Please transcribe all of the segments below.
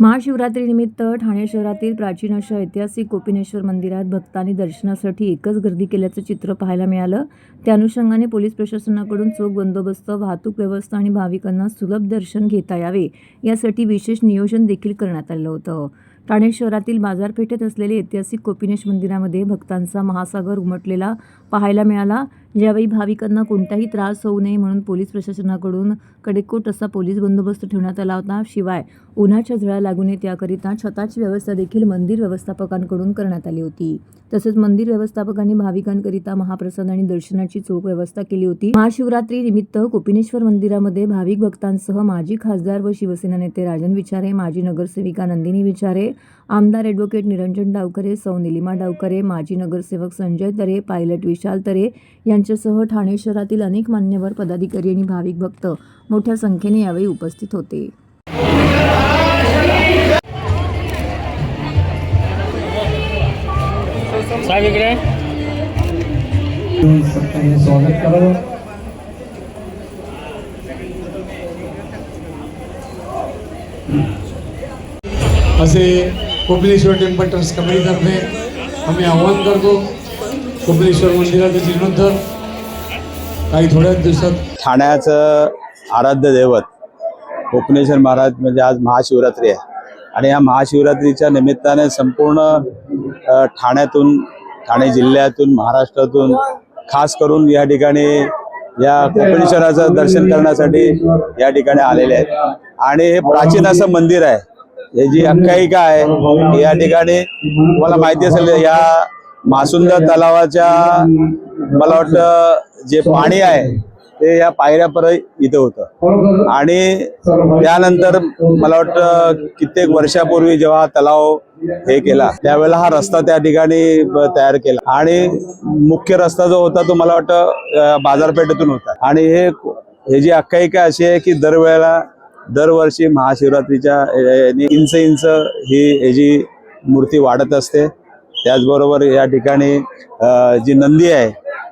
महाशिवरात्रीनिमित्त ठाणे शहरातील प्राचीन अशा ऐतिहासिक कोपिनेश्वर मंदिरात भक्तांनी दर्शनासाठी एकच गर्दी केल्याचं चित्र पाहायला मिळालं. त्या अनुषंगाने पोलीस प्रशासनाकडून चोख बंदोबस्त वाहतूक व्यवस्था आणि भाविकांना सुलभ दर्शन घेता यावे यासाठी विशेष नियोजन देखील करण्यात आलं होतं. ठाणे शहरातील बाजारपेठेत असलेले ऐतिहासिक कोपिनेश मंदिरामध्ये भक्तांचा महासागर उमटलेला पाहायला मिळाला. ज्यावेळी भाविकांना कोणताही त्रास होऊ नये म्हणून पोलीस प्रशासनाकडून कडेकोट असा पोलीस बंदोबस्त ठेवण्यात आला होता. शिवाय उन्हाच्या झळा लागू नये त्याकरिता छताची व्यवस्था देखील मंदिर व्यवस्थापकांकडून करण्यात आली होती. तसेच मंदिर व्यवस्थापकांनी भाविकांकरिता महाप्रसाद आणि दर्शनाची चोख व्यवस्था केली होती. महाशिवरात्री निमित्त कोपिनेश्वर मंदिरामध्ये भाविक भक्तांसह माजी खासदार व शिवसेना नेते राजन विचारे माजी नगरसेविका नंदिनी विचारे आमदार ॲडव्होकेट निरंजन डावकरे सौ निलिमा डावकरे माजी नगरसेवक संजय तरे पायलट विशाल तरे या यांच्यासह ठाणे शहरातील अनेक मान्यवर पदाधिकारी आणि भाविक भक्त मोठ्या संख्येने यावेळी उपस्थित होते. साहेब इकडे. सक्तीने स्वागत करावं असे कोपिनेश्वर टेम्पल ट्रस्ट कमिटीतर्फे आम्ही आव्हान करतो कोपिनेश्वर मंदिराचे जीर्णोद्धार काही थोड्याच दिवसात. ठाण्याचं आराध्य दैवत कोपनेश्वर महाराज म्हणजे आज महाशिवरात्री आहे. आणि या महाशिवरात्रीच्या निमित्ताने संपूर्ण ठाण्यातून ठाणे जिल्ह्यातून महाराष्ट्रातून खास करून या ठिकाणी या कोपेश्वराचं दर्शन करण्यासाठी या ठिकाणी आलेले आहेत. आणि हे प्राचीन असं मंदिर आहे. हे जी आख्यायिका आहे या ठिकाणी तुम्हाला माहिती असेल या मासुंदा तलावाच्या मला वाटतं जे पाणी आहे ते या पायऱ्यापर्यंत इथं होतं. आणि त्यानंतर मला वाटतं कित्येक वर्षापूर्वी जेव्हा तलाव हे केला त्यावेळेला हा रस्ता त्या ठिकाणी तयार केला. आणि मुख्य रस्ता जो होता तो मला वाटतं बाजारपेठेतून होता. आणि हे हे जी आख्यायिका अशी आहे की दरवेळेला दरवर्षी महाशिवरात्रीच्या इंच इंच ही ह्याची मूर्ती वाढत असते. त्याचबरोबर या ठिकाणी जी नंदी आहे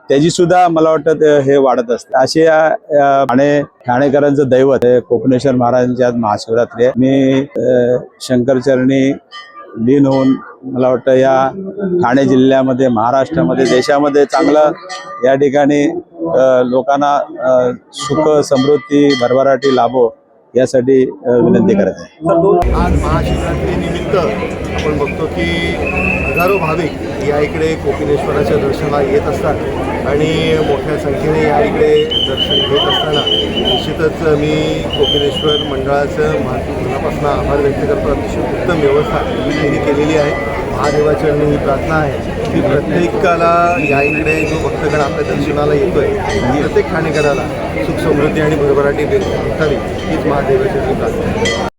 त्याची सुद्धा मला वाटतं हे वाढत असते. असे या ठाणे ठाणेकरांचं दैवत हे कोकणेश्वर महाराजांच्या आज महाशिवरात्री आहे. मी शंकरचरणी लीन होऊन मला वाटतं या ठाणे जिल्ह्यामध्ये महाराष्ट्रामध्ये देशामध्ये चांगलं या ठिकाणी लोकांना सुख समृद्धी भरभराटी लाभो यासाठी विनंती करत आहे. आज महाशिवरात्रीनिमित्त आपण बघतो की हजारो भाविक या इकडे कोपिनेश्वराच्या दर्शनाला येत असतात आणि मोठ्या संख्येने या इकडे दर्शन घेत असताना निश्चितच मी कोपिनेश्वर मंडळाचं मा- मनापासून आभार व्यक्त करतो. अतिशय उत्तम व्यवस्था त्यांनी केलेली आहे. महादेवाचरणी ही प्रार्थना आहे की प्रत्येकाला या इकडे जो भक्तगण आपल्या दर्शनाला येतोय प्रत्येक ठाणेकराला सुख समृद्धी आणि भरभराटी भेटावी हीच महादेवाचरणी प्रार्थना आहे.